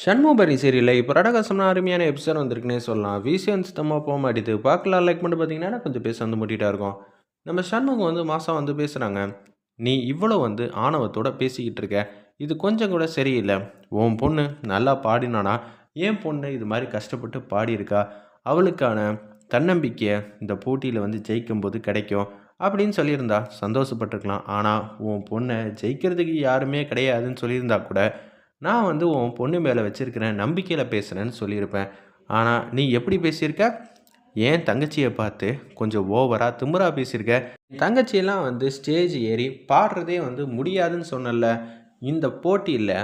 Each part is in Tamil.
ஷண்முபரி சீரியலில் இப்போ ரடகாசம்னா அருமையான எபிசோட் வந்திருக்குன்னே சொல்லலாம். விசியன் சுத்தமாக போக மாட்டேது. பார்க்கலாம். லைக் பண்ணி பார்த்தீங்கன்னா கொஞ்சம் பேச வந்து முட்டிகிட்டா இருக்கும். நம்ம ஷண்முகம் வந்து மாதம் வந்து பேசுகிறாங்க நீ இவ்வளோ வந்து ஆணவத்தோட பேசிக்கிட்டு இருக்க. இது கொஞ்சம் கூட சரியில்லை. உன் பொண்ணு நல்லா பாடினானா? ஏன் பொண்ணு இது மாதிரி கஷ்டப்பட்டு பாடியிருக்கா? அவளுக்கான தன்னம்பிக்கையை இந்த போட்டியில் வந்து ஜெயிக்கும்போது கிடைக்கும் அப்படின்னு சொல்லியிருந்தா சந்தோஷப்பட்டிருக்கலாம். ஆனால் உன் பொண்ணை ஜெயிக்கிறதுக்கு யாருமே கிடையாதுன்னு சொல்லியிருந்தா கூட நான் வந்து உன் பொண்ணு மேலே வச்சுருக்கிறேன் நம்பிக்கையில் பேசுகிறேன்னு சொல்லியிருப்பேன். ஆனால் நீ எப்படி பேசியிருக்க? ஏன் தங்கச்சியை பார்த்து கொஞ்சம் ஓவராக திமுறாக பேசியிருக்க? தங்கச்சியெல்லாம் வந்து ஸ்டேஜ் ஏறி பாடுறதே வந்து முடியாதுன்னு சொன்னல இந்த போட்டியில்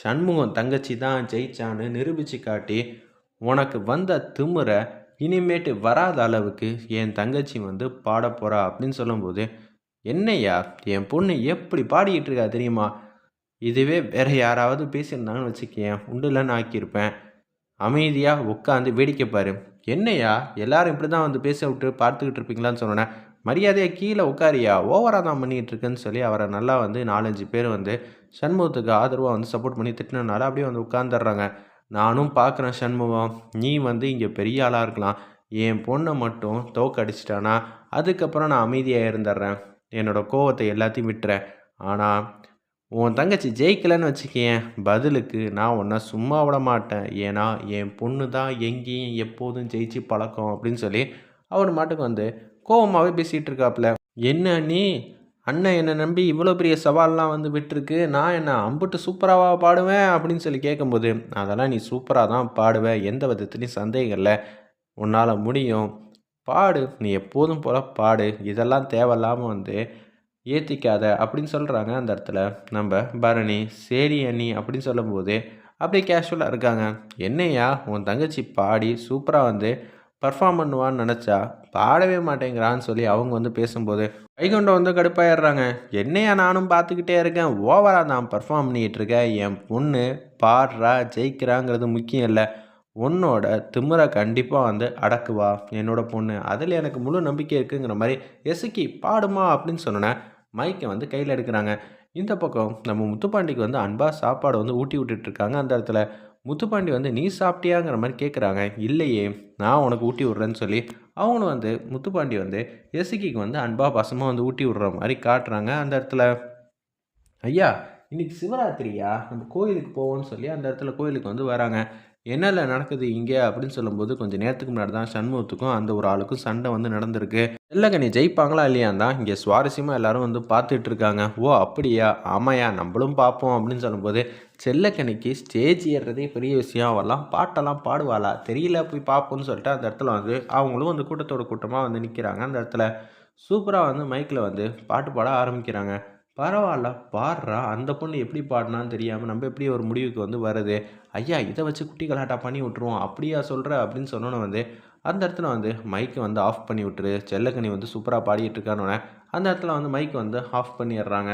சண்முகம் தங்கச்சி தான் ஜெயிச்சான்னு நிரூபித்து காட்டி உனக்கு வந்த திமுறை இனிமேட்டு வராத அளவுக்கு என் தங்கச்சி வந்து பாட போகிறா அப்படின்னு சொல்லும்போது என்னையா என் பொண்ணு எப்படி பாடிக்கிட்டு இருக்கா தெரியுமா? இதுவே வேற யாராவது பேசியிருந்தாங்கன்னு வச்சுக்கேன் உண்டுலன்னு ஆக்கியிருப்பேன். அமைதியாக உட்காந்து வேடிக்கை பாரு. என்னையா? எல்லாரும் இப்படி தான் வந்து பேச விட்டு பார்த்துக்கிட்டு இருப்பீங்களான்னு சொன்னேன் மரியாதையாக கீழே உட்காரியா? ஓவராக தான் பண்ணிகிட்டு இருக்குன்னு சொல்லி அவரை நல்லா வந்து நாலஞ்சு பேர் வந்து சண்முகத்துக்கு ஆதரவாக வந்து சப்போர்ட் பண்ணி திட்டினால அப்படியே வந்து உட்காந்துடுறாங்க நானும் பார்க்குறேன் சண்முகம் நீ வந்து இங்கே பெரிய ஆளாக இருக்கலாம். என் பொண்ணை மட்டும் தோக்கடிச்சிட்டானா அதுக்கப்புறம் நான் அமைதியாக இருந்துடுறேன். என்னோடய கோவத்தை எல்லாத்தையும் விட்டுறேன். ஆனால் உன் தங்கச்சி ஜெயிக்கலைன்னு வச்சுக்கேன் பதிலுக்கு நான் உன்னை சும்மா விட மாட்டேன். ஏன்னா என் பொண்ணு தான் எங்கேயும் எப்போதும் ஜெயிச்சு பழக்கம் அப்படின்னு சொல்லி அவர் மாட்டுக்கு வந்து கோவமாகவே பேசிகிட்டு இருக்காப்புல என்ன நீ? அண்ணன் என்னை நம்பி இவ்வளோ பெரிய சவால்லாம் வந்து விட்டுருக்கு. நான் என்ன அம்புட்டு சூப்பராக பாடுவேன் அப்படின்னு சொல்லி கேட்கும்போது அதெல்லாம் நீ சூப்பராக தான் பாடுவேன் எந்த விதத்துலையும் சந்தேகம் இல்லை. உன்னால் முடியும். பாடு. நீ எப்போதும் போல் பாடு. இதெல்லாம் தேவையில்லாமல் வந்து ஏற்றிக்காத அப்படின்னு சொல்கிறாங்க அந்த இடத்துல. நம்ம பரணி சரி அண்ணி அப்படின்னு சொல்லும்போது அப்படியே கேஷுவலாக இருக்காங்க. என்னையா உன் தங்கச்சி பாடி சூப்பராக வந்து பர்ஃபார்ம் பண்ணுவான்னு நினச்சா பாடவே மாட்டேங்கிறான்னு சொல்லி அவங்க வந்து பேசும்போது வைகுண்டம் வந்து கடுப்பாயிடுறாங்க. என்னையா நானும் பார்த்துக்கிட்டே இருக்கேன். ஓவராக நான் பர்ஃபார்ம் பண்ணிக்கிட்டு இருக்கேன் என் பொண்ணு பாடுறா ஜெயிக்கிறாங்கிறது முக்கியம் இல்லை. உன்னோட திமுறை கண்டிப்பாக வந்து அடக்குவா. என்னோட பொண்ணு. அதில் எனக்கு முழு நம்பிக்கை இருக்குங்கிற மாதிரி எசுக்கி பாடுமா அப்படின்னு சொன்னேன் மைக்கை வந்து கையில் எடுக்கிறாங்க. இந்த பக்கம் நம்ம முத்துப்பாண்டிக்கு வந்து அன்பாக சாப்பாடு வந்து ஊட்டி விட்டுட்ருக்காங்க. அந்த இடத்துல முத்துப்பாண்டி வந்து நீ சாப்பிட்டியாங்கிற மாதிரி கேட்குறாங்க இல்லையே நான் உனக்கு ஊட்டி விட்றேன்னு சொல்லி அவங்களும் வந்து முத்துப்பாண்டி வந்து எசுக்கிக்கு வந்து அன்பாக பசமாக வந்து ஊட்டி விட்ற மாதிரி காட்டுறாங்க. அந்த இடத்துல ஐயா இன்றைக்கி சிவராத்திரியா? நம்ம கோயிலுக்கு போவோம்னு சொல்லி அந்த இடத்துல கோயிலுக்கு வந்து வராங்க. என்னல நடக்குது இங்கே அப்படின்னு சொல்லும்போது கொஞ்சம் நேரத்துக்கு முன்னாடி தான் சண்முகத்துக்கும் அந்த ஒரு ஆளுக்கும் சண்டை வந்து நடந்திருக்கு. செல்லகனி ஜெயிப்பாங்களா இல்லையான் தான் இங்கே சுவாரஸ்யமாக எல்லாரும் வந்து பார்த்துட்டு இருக்காங்க. ஓ அப்படியா? ஆமாயா நம்மளும் பார்ப்போம் அப்படின்னு சொல்லும்போது செல்லக்கணிக்கு ஸ்டேஜ் ஏறுறதே பெரிய விஷயம். அவெல்லாம் பாட்டெல்லாம் பாடுவாளா? தெரியல போய் பார்ப்போம்னு சொல்லிட்டு அந்த இடத்துல வந்து அவங்களும் வந்து கூட்டத்தோட கூட்டமாக வந்து நிற்கிறாங்க அந்த இடத்துல சூப்பராக வந்து மைக்கில் வந்து பாட்டு பாட ஆரம்பிக்கிறாங்க. பரவாயில்ல பாடுறா. அந்த பொண்ணு எப்படி பாடினான்னு தெரியாமல் நம்ம எப்படி ஒரு முடிவுக்கு வந்து வருது ஐயா இதை வச்சு குட்டி கலாட்டா பண்ணி விட்ருவோம் அப்படியா சொல்கிற அப்படின்னு சொன்னோன்னே வந்து அந்த இடத்துல வந்து மைக்கை வந்து ஆஃப் பண்ணி விட்டுரு. செல்லக்கனி வந்து சூப்பராக பாடிட்டு இருக்கானோடனே அந்த இடத்துல வந்து மைக்கை வந்து ஆஃப் பண்ணிடுறாங்க.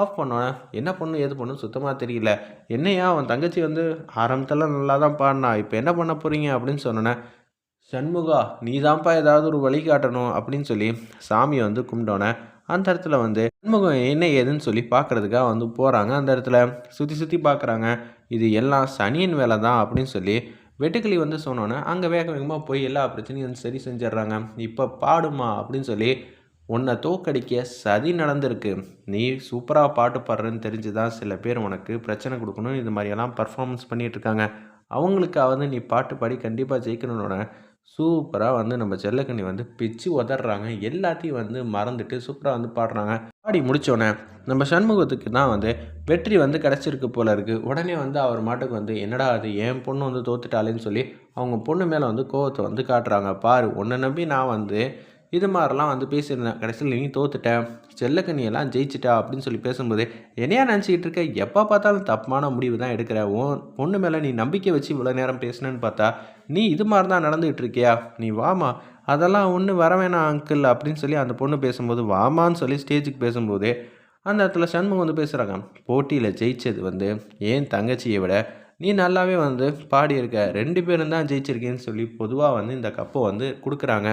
ஆஃப் பண்ணோன்னே என்ன பண்ணும் எது பண்ணும் சுத்தமாக தெரியல. என்னையா அவன் தங்கச்சி வந்து ஆரம்பத்தில் நல்லா தான் பாடினா இப்போ என்ன பண்ண போகிறீங்க அப்படின்னு சொன்னோன்னே சண்முகா நீ தான்ப்பா ஏதாவது ஒரு வழி காட்டணும் அப்படின்னு சொல்லி சாமியை வந்து கும்பிட்டோன்னே அந்த இடத்துல வந்து சண்முகம் என்ன ஏதுன்னு சொல்லி பார்க்குறதுக்காக வந்து போகிறாங்க அந்த இடத்துல சுற்றி சுற்றி பார்க்குறாங்க. இது எல்லாம் சனியின் வேலை தான் அப்படின்னு சொல்லி வெட்டுக்கிளி வந்து சொன்னோன்னே அங்கே வேக வேகமாக போய் எல்லா பிரச்சனையும் வந்து சரி செஞ்சிடுறாங்க. இப்போ பாடுமா அப்படின்னு சொல்லி உன்னை தோக்கடிக்க சதி நடந்திருக்கு. நீ சூப்பராக பாட்டு பாடுறேன்னு தெரிஞ்சு தான் சில பேர் உனக்கு பிரச்சனை கொடுக்கணும். இது மாதிரியெல்லாம் பர்ஃபார்மன்ஸ் பண்ணிகிட்டு இருக்காங்க. அவங்களுக்காக நீ பாட்டு பாடி கண்டிப்பாக ஜெயிக்கணுன்னொன்னே சூப்பராக வந்து நம்ம செல்லக்கண்ணி வந்து பிச்சு உதறாங்க எல்லாத்தையும் வந்து மறந்துட்டு சூப்பராக வந்து பாடுறாங்க. பாடி முடித்தோடனே நம்ம சண்முகத்துக்கு தான் வந்து வெற்றி வந்து கிடச்சிருக்கு போல இருக்குது உடனே வந்து அவர் மாட்டுக்கு வந்து என்னடா அது? என் பொண்ணு வந்து தோத்துட்டாலேன்னு சொல்லி அவங்க பொண்ணு மேலே வந்து கோவத்தை வந்து காட்டுறாங்க. பாரு உன்னை நம்பி நான் வந்து இது மாதிரிலாம் வந்து பேசியிருந்தேன். கடைசியில் நீ தோத்துட்டேன். செல்லக்கண்ணியெல்லாம் ஜெயிச்சிட்டா அப்படின்னு சொல்லி பேசும்போது என்னையா நினச்சிக்கிட்டு இருக்க? எப்போ பார்த்தாலும் தப்பான முடிவு தான் எடுக்கிற. உன் பொண்ணு மேலே நீ நம்பிக்கை வச்சு இவ்வளோ நேரம் பேசுனேன்னு பார்த்தா நீ இது மாதிரி தான் நடந்துகிட்டு இருக்கியா? நீ வாமா. அதெல்லாம் ஒன்று வர வேணாம் அங்கிள் அப்படின்னு சொல்லி அந்த பொண்ணு பேசும்போது வாமான்னு சொல்லி ஸ்டேஜுக்கு பேசும்போது அந்த இடத்துல சண்முகம் வந்து பேசுகிறாங்க போட்டியில் ஜெயிச்சது வந்து ஏன் தங்கச்சியை விட நீ நல்லாவே வந்து பாடியிருக்க. ரெண்டு பேரும் தான் ஜெயிச்சிருக்கேன்னு சொல்லி பொதுவாக வந்து இந்த கப்பை வந்து கொடுக்குறாங்க.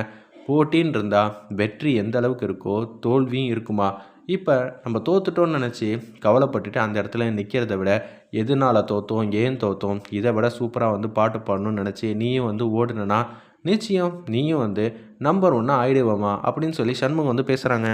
போட்டின்னு இருந்தால் வெற்றி எந்த அளவுக்கு இருக்கோ தோல்வியும் இருக்குமா? இப்போ நம்ம தோத்துட்டோம்னு நினச்சி கவலைப்பட்டுட்டு அந்த இடத்துல நிற்கிறத விட எதனால தோத்தோம் ஏன் தோத்தோம் இதை விட சூப்பராக வந்து பாட்டு பாடணும்னு நினச்சி நீயும் வந்து ஓடுனா நிச்சயம் நீயும் வந்து நம்பர் ஒன்று ஆயிடுவோமா அப்படின்னு சொல்லி சண்முகம் வந்து பேசுகிறாங்க